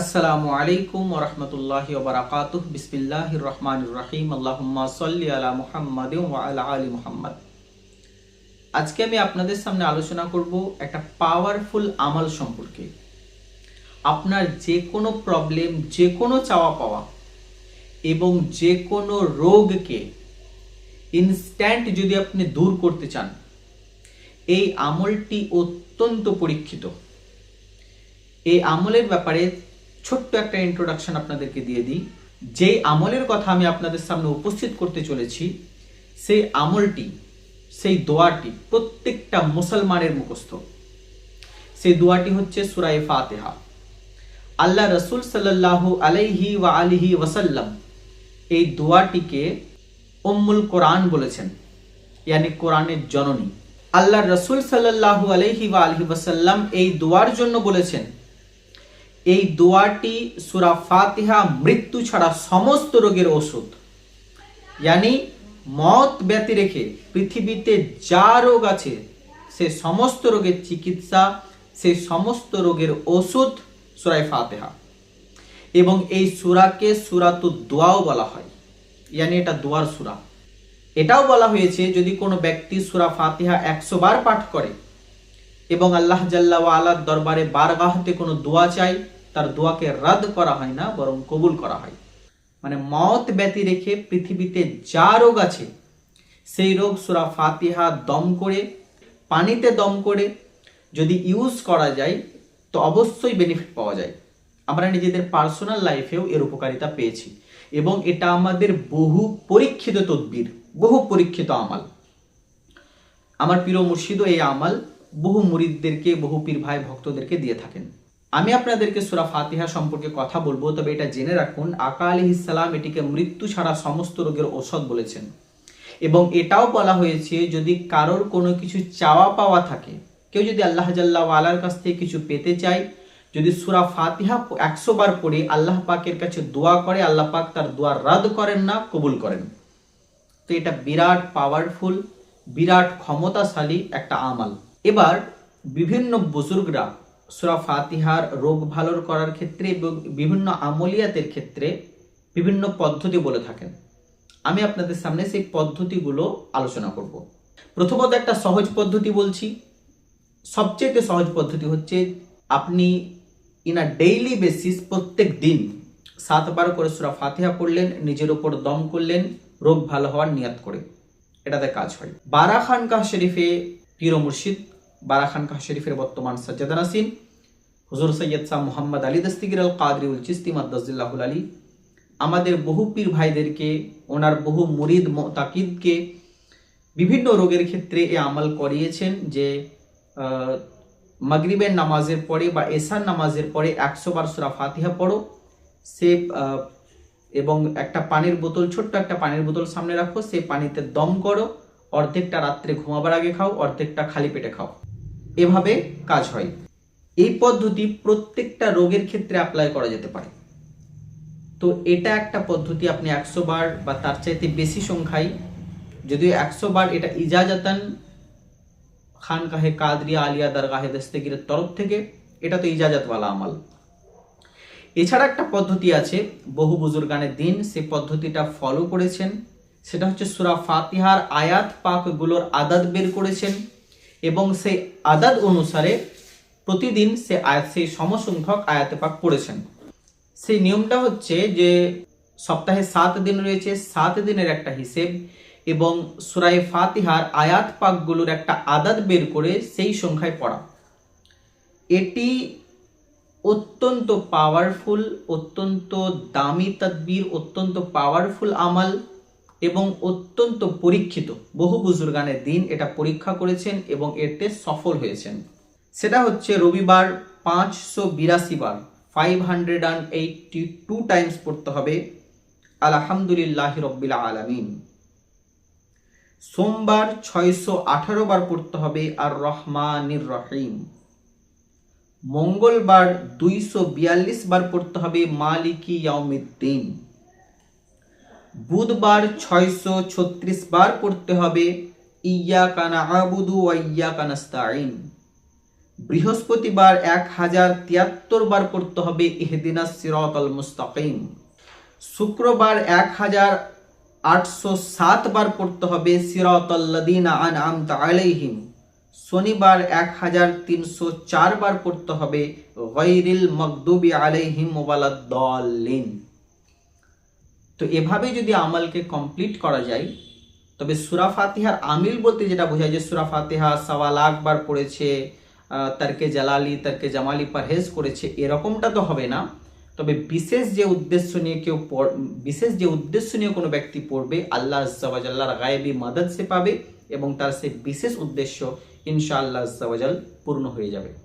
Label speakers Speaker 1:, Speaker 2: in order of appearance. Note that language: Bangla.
Speaker 1: আসসালামু আলাইকুম ওরহমতুল্লাহি ওবরাকাতুহ বিসমিল্লাহির রহমানির রহিম। আল্লাহুম্মা সাল্লি আলা মুহাম্মাদিন ওয়া আলা আলি মুহাম্মাদ। আজকে আমি আপনাদের সামনে আলোচনা করব একটা পাওয়ারফুল আমল সম্পর্কে। আপনার যে কোনো প্রবলেম যে কোনো চাওয়া পাওয়া এবং যে কোনো রোগকে ইনস্ট্যান্ট যদি আপনি দূর করতে চান, এই আমলটি অত্যন্ত পরীক্ষিত। এই আমলের ব্যাপারে ছোট্ট একটা ইন্ট্রোডাকশন আপনাদেরকে দিয়ে দিই। যেই আমলের কথা আমি আপনাদের সামনে উপস্থিত করতে চলেছি, সেই আমলটি, সেই দোয়াটি প্রত্যেকটা মুসলমানের মুখস্থ। সেই দোয়াটি হচ্ছে সুরাই ফাতেহা। আল্লাহ রসুল সাল্লাল্লাহু আলাইহি ওয়া আলিহি ওয়াসাল্লাম এই দোয়াটিকে উম্মুল কোরআন বলেছেন, ইয়ানি কোরআনের জননী। আল্লাহ রসুল সাল্লাল্লাহু আলাইহি ওয়া আলহি ওয়াসাল্লাম এই দোয়ার জন্য বলেছেন এই দোয়াটি সুরা ফাতিহা মৃত্যু ছাড়া সমস্ত রোগের ওষুধ। ইয়ানি মত ব্যতি রেখে পৃথিবীতে যা রোগ আছে, সে সমস্ত রোগের চিকিৎসা, সে সমস্ত রোগের ওষুধ সুরাই ফাতেহা। এবং এই সুরাকে সুরাতু দোয়াও বলা হয়। ইয়ানি এটা দোয়ার সুরা। এটাও বলা হয়েছে, যদি কোনো ব্যক্তি সুরা ফাতিহা একশো বার পাঠ করে এবং আল্লাহ জাল্লা আলার দরবারে বারগাহতে কোনো দোয়া চাই তার দোয়াকে রদ করা হয় না, বরং কবুল করা হয়। মানে মত ব্যতি রেখে পৃথিবীতে যা রোগ আছে, সেই রোগ সুরা ফাতিহা দম করে, পানিতে দম করে যদি ইউজ করা যায়, তো অবশ্যই বেনিফিট পাওয়া যায়। আমরা নিজেদের পার্সোনাল লাইফেও এর উপকারিতা পেয়েছি। এবং এটা আমাদের বহু পরীক্ষিত তদ্বির, বহু পরীক্ষিত আমাল। আমার প্রিয় মুর্শিদও এই আমাল বহু মুরিদদেরকে, বহু পীর ভাই ভক্তদেরকে দিয়ে থাকেন। আমি আপনাদেরকে সুরা ফাতিহা সম্পর্কে কথা বলব, তবে এটা জেনে রাখুন, আকা আলি ইসালাম এটিকে মৃত্যু ছাড়া সমস্ত রোগের ঔষধ বলেছেন। এবং এটাও বলা হয়েছে, যদি কারোর কোনো কিছু চাওয়া পাওয়া থাকে, কেউ যদি আল্লাহ জাল্লাহ কাছ থেকে কিছু পেতে চায়, যদি সুরা ফাতিহা একশো বার পড়ে, আল্লাহ পাকের কাছে দোয়া করে, আল্লাহ পাক তার দোয়া রাদ করেন না, কবুল করেন। তো এটা বিরাট পাওয়ারফুল বিরাট ক্ষমতাশালী একটা আমাল। এবার বিভিন্ন বুজুর্গরা সুরা ফাতিহার রোগ ভালোর করার ক্ষেত্রে বিভিন্ন আমলিয়াতের ক্ষেত্রে বিভিন্ন পদ্ধতি বলে থাকেন। আমি আপনাদের সামনে সেই পদ্ধতিগুলো আলোচনা করব। প্রথমত একটা সহজ পদ্ধতি বলছি। সবচেয়ে সহজ পদ্ধতি হচ্ছে আপনি ইন আ ডেইলি বেসিস প্রত্যেক দিন সাতবার করে সুরা ফাতিহা পড়লেন, নিজের উপর দম করলেন, রোগ ভালো হওয়ার নিয়াত করে। এটাতে কাজ হয়। বারা খানকাহ শরীফে পীর মুর্শিদ বারা খানকাহ শরীফের বর্তমান সজ্জাদা নাসিন হুজুর সৈয়দ শাহ মোহাম্মদ আলী দস্তিগির আল কাদরিউল চিস্তি মাদ্দাজুল্লাহুল আলী, আমাদের বহু পীর ভাইদেরকে, ওনার বহু মুরিদ তাকিদকে বিভিন্ন রোগের ক্ষেত্রে এ আমল করিয়েছেন যে মাগরিবের নামাজের পরে বা এসার নামাজের পরে একশো বার সুরা ফাতিহা পড়ো, সে এবং একটা পানির বোতল, ছোট্ট একটা পানির বোতল সামনে রাখো সেই পানিতে দম করো, অর্ধেকটা রাত্রে ঘুমাবার আগে খাও, অর্ধেকটা খালি পেটে খাও। এভাবে কাজ হয়। এই পদ্ধতি প্রত্যেকটা রোগের ক্ষেত্রে অ্যাপ্লাই করা যেতে পারে। তো এটা একটা পদ্ধতি আপনি একশো বার বা তার চাইতে বেশি সংখ্যায়, যদিও একশো বার এটা ইজাজাতান খানকাহে কাদরিয়া আলিয়া দরগাহে দস্তেগিরের তরফ থেকে, এটা তো ইজাজাতওয়ালা আমাল। এছাড়া একটা পদ্ধতি আছে, বহু বুজুর্গানের দিন সে পদ্ধতিটা ফলো করেছেন, সেটা হচ্ছে সুরা ফাতিহার আয়াত পাকগুলোর আদাদ বের করেছেন এবং সেই আদাদ অনুসারে প্রতিদিন সে আয়াত সেই সমসংখ্যক আয়াতে পাক পড়েছেন। সেই নিয়মটা হচ্ছে যে, সপ্তাহে সাত দিন রয়েছে, সাত দিনের একটা হিসেব এবং সুরাই ফাতিহার আয়াত পাকগুলোর একটা আদাত বের করে সেই সংখ্যায় পড়া। এটি অত্যন্ত পাওয়ারফুল অত্যন্ত দামি তদবির, অত্যন্ত পাওয়ারফুল আমাল এবং অত্যন্ত পরীক্ষিত। বহু বুজুর্গানের দিন এটা পরীক্ষা করেছেন এবং এতে সফল হয়েছেন। সেটা হচ্ছে রবিবার পাঁচশো বিরাশি বার five hundred and eighty two times পড়তে হবে। আলহামদুলিল্লাহ রব্বিল আলমিন। সোমবার ছয়শো আঠারো বার পড়তে হবে আর রহমানির রহিম। মঙ্গলবার দুইশো বিয়াল্লিশ বার পড়তে হবে মালিকি ইয়াউমিদ্দিন। বুধবার ছয়শো ছত্রিশ বার পড়তে হবে ইয়া কানা আবুদু ইয়া কানাস্তাইন বৃহস্পতিবার এক হাজার তিয়াত্তর বার পড়তে হবে ইহদিনা সিরাতাল মুস্তাকিম। শুক্রবার এক হাজার আটশো সাত বার পড়তে হবে সিরাতাল্লাদিনা আন আমতা আলাইহিম। শনিবার এক হাজার তিনশো চার বার পড়তে হবে গৈরিল মকদুবি আলাইহিম ওয়ালাদ্দাল্লিন তো এভাবে যদি আমলকে কমপ্লিট করা যায়, তবে সুরা ফাতিহার আমিল বলতে যেটা বোঝায় যে সুরা ফাতিহা সওয়া লাখ বার পড়েছে তারকে জালালি, তারকে জামালি পারহেজ করেছে, এরকমটা তো হবে না। তবে বিশেষ যে উদ্দেশ্য নিয়ে কেউ বিশেষ যে উদ্দেশ্য নিয়ে কোনো ব্যক্তি পড়বে, আল্লাহ আল্লাহর গায়েবি মাদাদ সে পাবে এবং তার সে বিশেষ উদ্দেশ্য ইনশাআল্লাহ আল্লাহ পূর্ণ হয়ে যাবে।